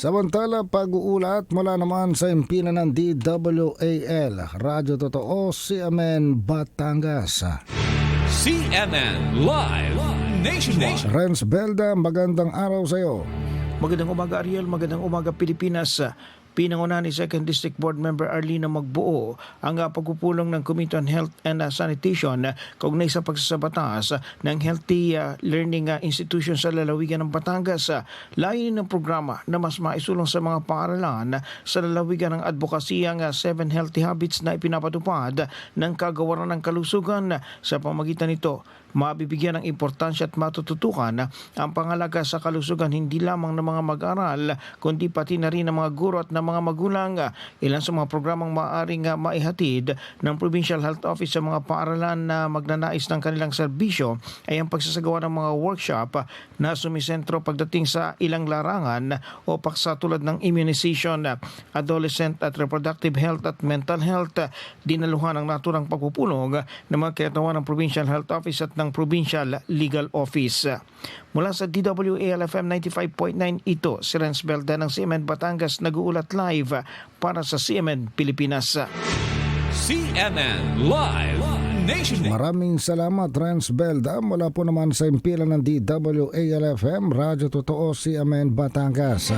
Samantala, pag-uulat mula naman sa impina ng DWAL, Radyo Totoo, CMN Batangas. CNN Live Nationwide. Renz Belda, magandang araw sa iyo. Magandang umaga Ariel, magandang umaga Pilipinas. Pinanguna ni 2nd District Board Member Arlina Magbuo ang uh, pagpupulong ng Committee on Health and uh, Sanitation uh, kaugnay sa pagsasabatas ng Healthy Learning Institution sa lalawigan ng Batangas. Layunin ng programa na mas maisulong sa mga paaralan sa lalawigan ng advokasya ang uh, 7 Healthy Habits na ipinapatupad ng kagawaran ng kalusugan sa pamagitan nito mabibigyan ng importansya at matututukan ang pangalaga sa kalusugan hindi lamang ng mga mag-aral kundi pati na rin ng mga guro at ng mga magulang. Ilan sa mga programang maaaring maihatid ng Provincial Health Office sa mga paaralan na magnanais ng kanilang serbisyo ay ang pagsasagawa ng mga workshop na sumisentro pagdating sa ilang larangan o paksa tulad ng immunization, adolescent at reproductive health at mental health, dinaluhan ang naturang pagpupulong ng mga kinatawan ng Provincial Health Office at ng Provincial Legal Office. Mula sa DWALFM 95.9 ito, si Renz Belda ng CMN Batangas nag-uulat live para sa CMN Pilipinas. CNN Live Nationwide. Maraming salamat, Renz Belda. Mula po naman sa impila ng DWAL-FM, Radyo Totoo, CMN Batangas.